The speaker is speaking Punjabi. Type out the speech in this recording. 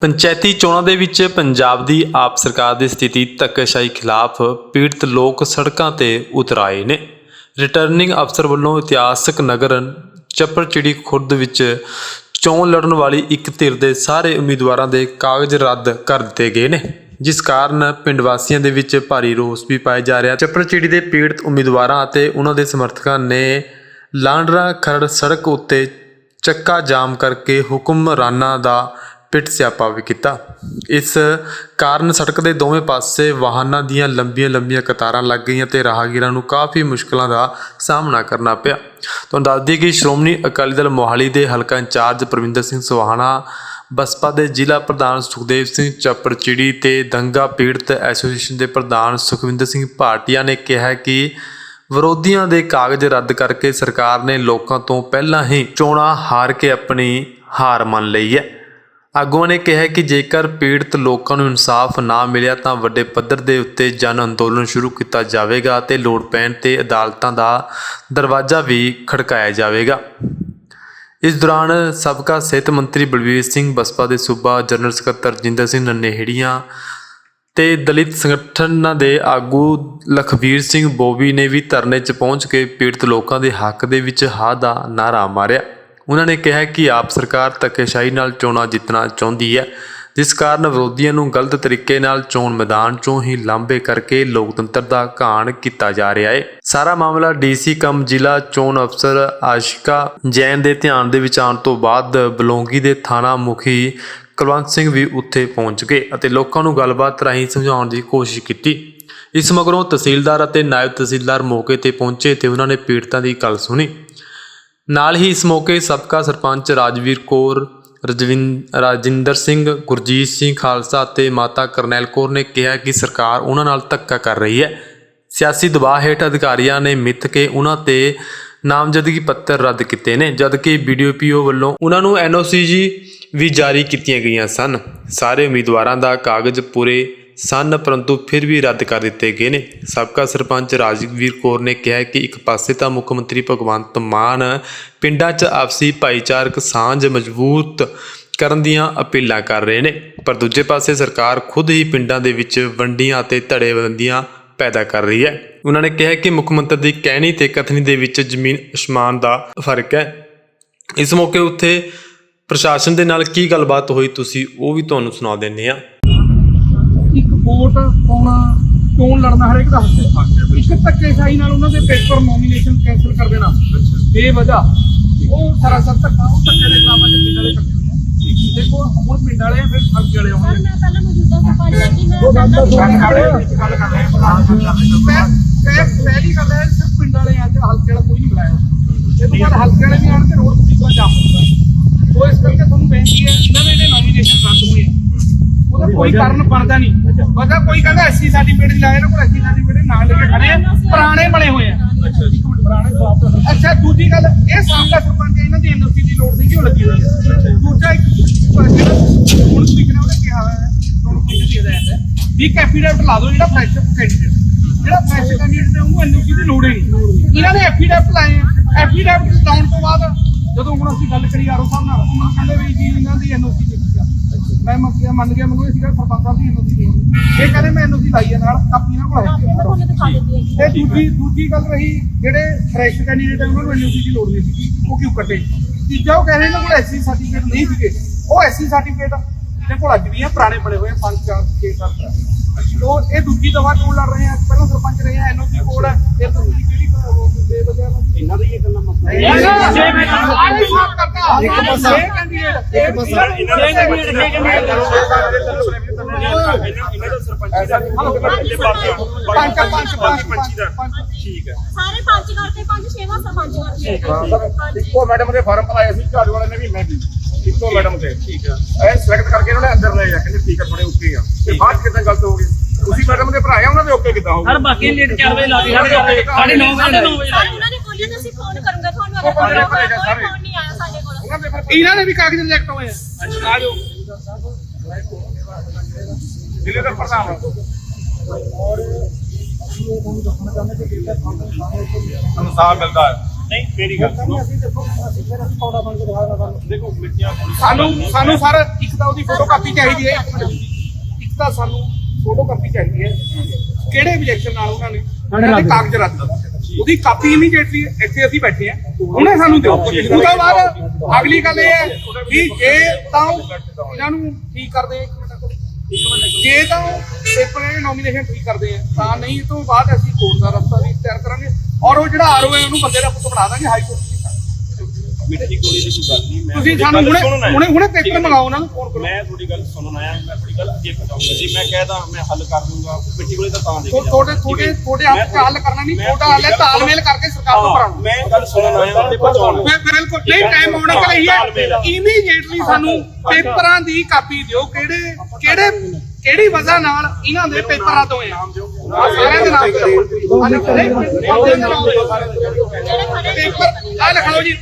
ਪੰਚਾਇਤੀ ਚੋਣਾਂ ਦੇ ਵਿੱਚ ਪੰਜਾਬ ਦੀ ਆਪ ਸਰਕਾਰ ਦੀ ਸਥਿਤੀ ਧੱਕੇਸ਼ਾਹੀ ਖਿਲਾਫ ਪੀੜਤ ਲੋਕ ਸੜਕਾਂ ਤੇ ਉਤਰ ਆਏ ਨੇ। ਰਿਟਰਨਿੰਗ ਅਫਸਰ ਵੱਲੋਂ ਇਤਿਹਾਸਕ ਨਗਰ ਚੱਪੜਚਿੜੀ ਖੁਰਦ ਵਿੱਚ ਚੋਣ ਲੜਨ ਵਾਲੀ ਇੱਕ ਧਿਰ ਦੇ ਸਾਰੇ ਉਮੀਦਵਾਰਾਂ ਦੇ ਕਾਗਜ਼ ਰੱਦ ਕਰ ਦਿੱਤੇ ਗਏ ਨੇ। ਜਿਸ ਕਾਰਨ ਪਿੰਡ ਵਾਸੀਆਂ ਦੇ ਵਿੱਚ ਭਾਰੀ ਰੋਸ ਵੀ ਪਾਇਆ ਜਾ ਰਿਹਾ। ਚੱਪੜਚਿੜੀ ਦੇ ਪੀੜਤ ਉਮੀਦਵਾਰਾਂ ਅਤੇ ਉਹਨਾਂ ਦੇ ਸਮਰਥਕਾਂ ਨੇ ਲਾਂਡਰਾ ਖਰੜ ਸੜਕ ਉੱਤੇ ਚੱਕਾ ਜਾਮ ਕਰਕੇ ਹੁਕਮਰਾਨਾਂ ਦਾ ਪਿੱਟ ਸਿਆਪਾ ਵੀ ਕੀਤਾ। ਇਸ ਕਾਰਨ ਸੜਕ ਦੇ ਦੋਵੇਂ ਪਾਸੇ ਵਾਹਨਾਂ ਦੀਆਂ ਲੰਬੀਆਂ ਲੰਬੀਆਂ ਕਤਾਰਾਂ ਲੱਗ ਗਈਆਂ ਤੇ ਰਾਹਗੀਰਾਂ ਨੂੰ ਕਾਫੀ ਮੁਸ਼ਕਲਾਂ ਦਾ ਸਾਹਮਣਾ ਕਰਨਾ ਪਿਆ। ਤੁਹਾਨੂੰ ਦੱਸ ਦਈਏ ਕਿ ਸ਼੍ਰੋਮਣੀ ਅਕਾਲੀ ਦਲ ਮੋਹਾਲੀ ਦੇ ਹਲਕਾ ਇੰਚਾਰਜ ਪ੍ਰਵਿੰਦਰ ਸਿੰਘ ਸੁਹਾਣਾ ਬਸਪਾ ਦੇ ਜ਼ਿਲ੍ਹਾ ਪ੍ਰਧਾਨ ਸੁਖਦੇਵ ਸਿੰਘ ਚੱਪੜਚਿੜੀ ਤੇ ਦੰਗਾ ਪੀੜਤ ਐਸੋਸੀਏਸ਼ਨ ਦੇ ਪ੍ਰਧਾਨ ਸੁਖਵਿੰਦਰ ਸਿੰਘ ਭਾਟੀਆ ਨੇ ਕਿਹਾ ਕਿ ਵਿਰੋਧੀਆਂ ਦੇ ਕਾਗਜ਼ ਰੱਦ ਕਰਕੇ ਸਰਕਾਰ ਨੇ ਲੋਕਾਂ ਤੋਂ ਪਹਿਲਾਂ ਹੀ ਚੋਣਾਂ ਹਾਰ ਕੇ ਆਪਣੀ ਹਾਰ ਮੰਨ ਲਈ ਹੈ। ਆਗੂਆਂ ਨੇ ਕਿਹਾ ਕਿ ਜੇਕਰ ਪੀੜਤ ਲੋਕਾਂ ਨੂੰ ਇਨਸਾਫ ਨਾ ਮਿਲਿਆ ਤਾਂ ਵੱਡੇ ਪੱਧਰ ਦੇ ਉੱਤੇ ਜਨ ਅੰਦੋਲਨ ਸ਼ੁਰੂ ਕੀਤਾ ਜਾਵੇਗਾ ਤੇ ਲੋੜ ਪੈਣ ਤੇ ਅਦਾਲਤਾਂ ਦਾ ਦਰਵਾਜ਼ਾ ਵੀ ਖੜਕਾਇਆ ਜਾਵੇਗਾ। ਇਸ ਦੌਰਾਨ ਸਾਬਕਾ ਸਿਹਤ ਮੰਤਰੀ ਬਲਵੀਰ ਸਿੰਘ ਬਸਪਾ ਦੇ ਸੂਬਾ ਜਨਰਲ ਸਕੱਤਰ ਜਿੰਦਰ ਸਿੰਘ ਨੰਨੇਹੜੀਆਂ ਤੇ ਦਲਿਤ ਸੰਗਠਨਾਂ ਦੇ ਆਗੂ ਲਖਵੀਰ ਸਿੰਘ ਬੋਬੀ ਨੇ ਵੀ ਧਰਨੇ 'ਚ ਪਹੁੰਚ ਕੇ ਪੀੜਤ ਲੋਕਾਂ ਦੇ ਹੱਕ ਦੇ ਵਿੱਚ ਹਾਂ ਦਾ ਨਾਰਾ ਮਾਰਿਆ। ਉਹਨਾਂ ਨੇ ਕਿਹਾ ਕਿ ਆਪ ਸਰਕਾਰ ਧੱਕੇਸ਼ਾਹੀ ਨਾਲ ਚੋਣਾਂ ਜਿੱਤਣਾ ਚਾਹੁੰਦੀ ਹੈ, ਜਿਸ ਕਾਰਨ ਵਿਰੋਧੀਆਂ ਨੂੰ ਗਲਤ ਤਰੀਕੇ ਨਾਲ ਚੋਣ ਮੈਦਾਨ 'ਚੋਂ ਹੀ ਲਾਂਭੇ ਕਰਕੇ ਲੋਕਤੰਤਰ ਦਾ ਘਾਣ ਕੀਤਾ ਜਾ ਰਿਹਾ ਹੈ। ਸਾਰਾ ਮਾਮਲਾ ਡੀਸੀ ਕਮ ਜ਼ਿਲ੍ਹਾ ਚੋਣ ਅਫਸਰ ਆਸ਼ਿਕਾ ਜੈਨ ਦੇ ਧਿਆਨ ਦੇ ਵਿੱਚ ਆਉਣ ਤੋਂ ਬਾਅਦ ਬਲੌਂਗੀ ਦੇ ਥਾਣਾ ਮੁਖੀ ਕੁਲਵੰਤ ਸਿੰਘ ਵੀ ਉੱਥੇ ਪਹੁੰਚ ਗਏ ਅਤੇ ਲੋਕਾਂ ਨੂੰ ਗੱਲਬਾਤ ਰਾਹੀਂ ਸਮਝਾਉਣ ਦੀ ਕੋਸ਼ਿਸ਼ ਕੀਤੀ। ਇਸ ਮਗਰੋਂ ਤਹਿਸੀਲਦਾਰ ਅਤੇ ਨਾਇਬ ਤਹਿਸੀਲਦਾਰ ਮੌਕੇ ਤੇ ਪਹੁੰਚੇ ਤੇ ਉਹਨਾਂ ਨੇ ਪੀੜਤਾਂ ਦੀ ਗੱਲ ਸੁਣੀ। ਨਾਲ ਹੀ ਇਸ ਮੌਕੇ ਸਾਬਕਾ ਸਰਪੰਚ ਰਾਜਵੀਰ ਕੌਰ, ਰਜਵਿੰ, ਰਾਜਿੰਦਰ ਸਿੰਘ, ਗੁਰਜੀਤ ਸਿੰਘ ਖਾਲਸਾ ਅਤੇ ਮਾਤਾ ਕਰਨੈਲ ਕੌਰ ਨੇ ਕਿਹਾ ਕਿ ਸਰਕਾਰ ਉਹਨਾਂ ਨਾਲ ਧੱਕਾ ਕਰ ਰਹੀ ਹੈ। ਸਿਆਸੀ ਦਬਾਅ ਹੇਠ ਅਧਿਕਾਰੀਆਂ ਨੇ ਮਿੱਥ ਕੇ ਉਹਨਾਂ ਤੇ ਨਾਮਜ਼ਦਗੀ ਪੱਤਰ ਰੱਦ ਕੀਤੇ ਨੇ, ਜਦਕਿ ਬੀਡੀਓਪੀਓ ਵੱਲੋਂ ਉਹਨਾਂ ਨੂੰ ਐਨਓਸੀ ਜੀ ਵੀ ਜਾਰੀ ਕੀਤੀਆਂ ਗਈਆਂ ਸਨ। ਸਾਰੇ ਉਮੀਦਵਾਰਾਂ ਦਾ ਕਾਗਜ਼ ਪੂਰੇ ਸਨ, ਪਰੰਤੂ ਫਿਰ ਵੀ ਰੱਦ ਕਰ ਦਿੱਤੇ ਗਏ ਨੇ। ਸਾਬਕਾ ਸਰਪੰਚ ਰਾਜਵੀਰ ਕੌਰ ਨੇ ਕਿਹਾ ਕਿ ਇੱਕ ਪਾਸੇ ਤਾਂ ਮੁੱਖ ਮੰਤਰੀ ਭਗਵੰਤ ਮਾਨ ਪਿੰਡਾਂ 'ਚ ਆਪਸੀ ਭਾਈਚਾਰਕ ਸਾਂਝ ਮਜ਼ਬੂਤ ਕਰਨ ਦੀਆਂ ਅਪੀਲਾਂ ਕਰ ਰਹੇ ਨੇ, ਪਰ ਦੂਜੇ ਪਾਸੇ ਸਰਕਾਰ ਖੁਦ ਹੀ ਪਿੰਡਾਂ ਦੇ ਵਿੱਚ ਵੰਡੀਆਂ ਅਤੇ ਧੜੇਬੰਦੀਆਂ ਪੈਦਾ ਕਰ ਰਹੀ ਹੈ। ਉਹਨਾਂ ਨੇ ਕਿਹਾ ਕਿ ਮੁੱਖ ਮੰਤਰੀ ਦੀ ਕਹਿਣੀ ਤੇ ਕਥਨੀ ਦੇ ਵਿੱਚ ਜ਼ਮੀਨ ਅਸਮਾਨ ਦਾ ਫ਼ਰਕ ਹੈ। ਇਸ ਮੌਕੇ ਉੱਥੇ ਪ੍ਰਸ਼ਾਸਨ ਦੇ ਨਾਲ ਕੀ ਗੱਲਬਾਤ ਹੋਈ, ਤੁਸੀਂ ਉਹ ਵੀ ਤੁਹਾਨੂੰ ਸੁਣਾ ਦਿੰਨੇ ਆ ਵੋਟ ਪਾਉਣਾ ਚੋਣ ਲੜਨਾ ਹਰੇਕ ਦਾ ਹੱਕ ਹੈ ਇੱਕ ਧੱਕੇਸ਼ਾਹੀ ਨਾਲ ਉਹਨਾਂ ਦੇ ਪੇਪਰ ਨੋਮੀਨੇਸ਼ਨ ਕੈਂਸਲ ਕਰ ਦੇਣਾ ਬੇਵਜ੍ਹਾ ਉਹ ਸਰਾਸਰ ਧੱਕਾ ਉਹ ਧੱਕੇ ਦੇ ਖਿਲਾਫ ਅੱਜ ਪਿੰਡ ਵਾਲੇ ਆ। ਦੇਖੋ ਹੁਣ ਪਿੰਡ ਵਾਲੇ ਆ, ਫਿਰ ਹਲਕੇ ਵਾਲੇ ਆਉਣਗੇ ਮੈਂ ਪਹਿਲਾਂ ਮੌਜੂਦਾ ਸਰਪੰਚ ਮੈਂ ਉਹ ਗੱਲ ਪਹਿਲਾਂ ਸੁਣ ਵਾਲੇ ਗੱਲ ਕਰ ਰਹੇ ਆ ਮੈਂ ਪਹਿਲੀ ਗੱਲ ਹੈ ਸਿਰਫ ਪਿੰਡ ਵਾਲੇ ਅੱਜ ਹਲਕੇ ਵਾਲਾ ਕੋਈ ਨਹੀਂ ਬੁਲਾਇਆ ਇਹ ਤੋਂ ਬਾਅਦ ਹਲਕੇ ਵਾਲੇ ਵੀ ਆਣ ਕੇ ਰੋਡ ਪੁਲਿਸ ਜਾਮ ਹੁੰਦਾ ਉਹ ਇਸ ਕਰਕੇ ਤੁਹਾਨੂੰ ਬੇਨਤੀ ਹੈ ਇਹਨਾਂ ਦੇ ਨੋਮੀਨੇਸ਼ਨ ਰੱਦ ਹੋਏ ਆ ਉਹਦਾ ਕੋਈ ਕਾਰਨ ਬਣਦਾ ਨਹੀਂ ਪਤਾ ਕੋਈ ਕਹਿੰਦਾ ਐਸਸੀ ਸਰਟੀਫਿਕੇਟ ਨਹੀਂ ਲਾਇਆ ਨਾ ਕੋਈ ਐਸਸੀ ਸਰਟੀਫਿਕੇਟ ਨਾ ਲੈ ਕੇ ਖੜੇ ਆ, ਪੁਰਾਣੇ ਬਣੇ ਹੋਏ ਆ। ਅੱਛਾ ਦੂਜੀ ਗੱਲ ਇਹ ਸਾਹਮਣਾ ਸਰਪੰਚ ਇਹਨਾਂ ਦੀ ਐਨਓਸੀ ਦੀ ਲੋੜ ਸੀ ਕਿਉਂ ਲੱਗੀ ਹੋਈ ਹੈ ਦੂਜਾ ਹੁਣ ਸਪੀਕਰ ਨੇ ਉਹਨੇ ਕਿਹਾ ਹੋਇਆ ਹੈ? ਤੁਹਾਨੂੰ ਕਿਹਨੇ ਦੇ ਰਿਹਾ ਹੈ। ਵੀ ਕੈਫੀਡੈਵਿਟ ਲਾ ਦਿਓ ਜਿਹੜਾ ਫਰੈਸ਼ ਕੈਂਡੀਡੇਟ ਜਿਹੜਾ ਫਰੈਸ਼ ਕੈਂਡੀਡੇਟ ਹੈ ਉਹਨੂੰ ਐਨਓਸੀ ਦੀ ਲੋੜ ਹੀ ਨਹੀਂ। ਇਹਨਾਂ ਨੇ ਐਫੀਡੈਵਿਟ ਲਾਏ ਐਫੀਡੈਵਿਟ ਲਾਉਣ ਤੋਂ ਬਾਅਦ ਜਦੋਂ ਹੁਣ ਅਸੀਂ ਗੱਲ ਕਰੀ ਆਰੋ ਸਾਹਿਬ ਨਾਲ ਉਹਨਾਂ ਕਹਿੰਦੇ ਵੀ ਜੀ ਇਹਨਾਂ ਦੀ ਐਨਓਸੀ ਮੈਂ ਮੰਨ ਗਿਆ ਮੰਨ ਗਿਆ ਮੈਨੂੰ ਇਹ ਸੀਗਾ ਸਰਪੰਚ ਸਾਹਿਬ ਦੀ ਐਨਓਸੀ ਦੇ ਇਹ ਕਹਿੰਦੇ ਮੈਂ ਐਨਓਸੀ ਲਾਈ ਆ ਨਾਲ ਕਾਪੀ ਨਾਲ ਕੋਲ ਮੈਂ ਤੁਹਾਨੂੰ ਦਿਖਾ ਦਿੰਦੀ ਹਾਂ ਜੀ ਤੇ ਦੂਜੀ ਦੂਜੀ ਗੱਲ ਰਹੀ ਜਿਹੜੇ ਫਰੈਸ਼ ਕੈਂਡੀਡੇਟ ਹੈ ਉਹਨਾਂ ਨੂੰ ਐਨਓਸੀ ਦੀ ਲੋੜ ਨਹੀਂ ਸੀ ਉਹ ਕਿਉਂ ਕੱਟੇ ਤੀਜਾ ਉਹ ਕਹਿੰਦੇ ਇਹਨਾਂ ਕੋਲ ਐਸਸੀ ਸਰਟੀਫਿਕੇਟ ਨਹੀਂ ਸੀਗੇ। ਉਹ ਐਸਸੀ ਸਰਟੀਫਿਕੇਟ ਇਹਨਾਂ ਕੋਲ ਅੱਜ ਵੀ ਆ ਪੁਰਾਣੇ ਬਣੇ ਹੋਏ ਆ ਪੰਜ ਚਾਰ ਛੇ ਸੱਤ ਇਹ ਦੂਜੀ ਦਫਾ ਚੋਣ ਲੜ ਰਹੇ ਆ? ਪਹਿਲਾਂ ਸਰਪੰਚ ਰਹੇ ਆ ਐਨਓਸੀ ਕੋਡ ਹੈ ਫਿਰ ਤੁਸੀਂ ਕਿਹੜੀ ਬੇਵਜ੍ਹਾ ਇਹਨਾਂ ਦਾ ਇਹ ਗੱਲਾਂ ਮਸਲਾ ਇੱਕ ਪਾਸਾ। ਇੱਕ ਪਾਸਾ। ਇਹਨਾਂ ਪੰਜ ਪੰਜ ਪੰਜ ਪੰਜ ਠੀਕ ਹੈ। ਸਾਰੇ ਪੰਜ ਕਰਤੇ ਪੰਜ ਛੇਵਾਂ ਸਰਪੰਚ ਹਾਂਜੀ। ਇੱਕੋ ਮੈਡਮ ਦੇ ਫਾਰਮ ਭਰਾਏ ਸੀ ਝਾੜੂ ਵਾਲੇ ਨੇ ਵੀ ਮੈਂ ਵੀ। ਇੱਕੋ ਮੈਡਮ ਤੇ ਠੀਕ ਹੈ ਇਹ ਸਿਲੈਕਟ ਕਰਕੇ ਇਹਨਾਂ ਨੇ ਅੰਦਰ ਲੈ ਜਾ ਕਹਿੰਦੇ ਠੀਕ ਹੈ ਥੋੜੇ ਓਕੇ ਆ। ਤੇ ਬਾਅਦ ਕਿਦਾਂ ਗਲਤ ਹੋ ਗਈ? ਤੁਸੀਂ ਮੈਡਮ ਦੇ ਭਰਾਏ ਆ ਉਹਨਾਂ ਦੇ ਓਕੇ ਕਿਦਾਂ ਹੋ ਸਰ ਬਾਕੀ ਲੇਟ 4 ਵਜੇ ਲਾ ਕੇ ਸਾਡੇ ਸਾਡੇ 9 ਵਜੇ 9 ਵਜੇ ਉਹਨਾਂ ਨੇ ਬੋਲਿਆ ਤਾਂ ਅਸੀਂ ਫੋਨ ਕਰੂੰਗਾ ਤੁਹਾਨੂੰ ਅਗਰ ਕੋਈ ਫੋਨ ਨਹੀਂ ਆਇਆ ਸਾਡੇ ਕੋਲ। ਉਹਨਾਂ ਇਹਨਾਂ ਦੇ ਵੀ ਕਾਗਜ਼ ਰਿਜੈਕਟ ਹੋਏ ਆ। ਆ ਜਾਓ। ਜ਼ਿਲ੍ਹੇ ਦਾ ਪ੍ਰਧਾਨ। ਇਨਸਾਫ ਮਿਲਦਾ ਹੈ। ਨਹੀਂ ਮੇਰੀ ਗੱਲ ਸੁਣੋ। ਦੇਖੋ ਮਿੱਟੀਆਂ ਸਾਨੂੰ ਸਾਨੂੰ ਸਰ ਇੱਕ ਤਾਂ ਉਹਦੀ ਫੋਟੋ ਕਾਪੀ ਚਾਹੀਦੀ ਹੈ। ਇੱਕ ਮਿੰਟ। ਇੱਕ ਤਾਂ ਸਾਨੂੰ ਫੋਟੋ ਕਾਪੀ ਚਾਹੀਦੀ ਹੈ। ਕਿਹੜੇ objection ਨਾਲ ਉਹਨਾਂ ਨੇ ਉਹਨਾਂ ਦੇ ਕਾਗਜ਼ ਰੱਦ ਉਹਦੀ ਕਾਪੀ ਇਮੀਡੀਏਟਲੀ ਇੱਥੇ ਅਸੀਂ ਬੈਠੇ ਆ ਉਹਨੇ ਸਾਨੂੰ ਦਿਓ। ਉਸ ਤੋਂ ਬਾਅਦ ਅਗਲੀ ਗੱਲ ਇਹ ਹੈ ਵੀ ਜੇ ਤਾਂ ਇਹਨਾਂ ਨੂੰ ਠੀਕ ਕਰਦੇ ਇੱਕ ਮਿੰਟ ਇੱਕ ਮਿੰਟ ਜੇ ਤਾਂ ਪੇਪਰ ਇਹ ਨੋਮੀਨੇਸ਼ਨ ਠੀਕ ਕਰਦੇ ਆ ਤਾਂ ਨਹੀਂ ਤੋਂ ਬਾਅਦ ਅਸੀਂ ਕੋਰਟ ਦਾ ਰਸਤਾ ਵੀ ਤਿਆਰ ਕਰਾਂਗੇ। ਔਰ ਉਹ ਜਿਹੜਾ ਆਰਓ ਹੈ ਉਹਨੂੰ ਬੰਦੇ ਦਾ ਪੁੱਤ ਬਣਾ ਦਾਂਗੇ ਹਾਈ ਕੋਰਟ ਮਿੱਠੀ ਗੋਲੀ ਦੀ ਕੋਈ ਗੱਲ ਨਹੀਂ ਮੈਂ ਤੁਸੀਂ ਸਾਨੂੰ ਹੁਣੇ। ਹੁਣੇ ਹੁਣੇ ਪੇਪਰ। ਮੰਗਾਓ ਉਹਨਾਂ ਨੂੰ ਫੋਨ ਕਰੋ। ਮੈਂ ਤੁਹਾਡੀ ਗੱਲ ਸੁਣਨ ਆਇਆ ਮੈਂ ਤੁਹਾਡੀ ਗੱਲ ਅੱਗੇ ਪਹੁੰਚਾਉਂਗਾ ਜੀ। ਮੈਂ ਕਹਿਦਾ ਮੈਂ ਹੱਲ ਕਰ ਦੂੰਗਾ ਮਿੱਠੀ ਗੋਲੀ ਤਾਂ ਤਾਂ ਦੇ ਤੁਹਾਡੇ ਤੁਹਾਡੇ। ਤੁਹਾਡੇ ਹੱਥ 'ਚ ਹੱਲ ਕਰਨਾ ਨਹੀਂ ਤੁਹਾਡਾ ਹੱਲ ਹੈ ਤਾਲਮੇਲ ਕਰਕੇ ਸਰਕਾਰ ਤੋਂ ਕਰਾਉਣਾ ਮੈਂ ਗੱਲ ਸੁਣਨ ਆਇਆ ਤੇ ਪਹੁੰਚਾਉਣਾ ਮੈਂ ਬਿਲਕੁਲ ਨਹੀਂ ਟਾਈਮ ਆਉਣਾ ਹੈ ਇਮੀਡੀਏਟਲੀ ਸਾਨੂੰ ਪੇਪਰਾਂ ਦੀ ਕਾਪੀ ਦਿਓ। ਕਿਹੜੇ ਕਿਹੜੇ ਕਿਹੜੀ ਵਜ੍ਹਾ ਨਾਲ ਇਹਨਾਂ ਦੇ ਪੇਪਰ ਰੱਦ ਹੋਏ ਸਾਰਿਆਂ ਦੇ ਨਾਮ। ਪੇਪਰ ਆ ਲਿਖ ਲਓ ਜੀ।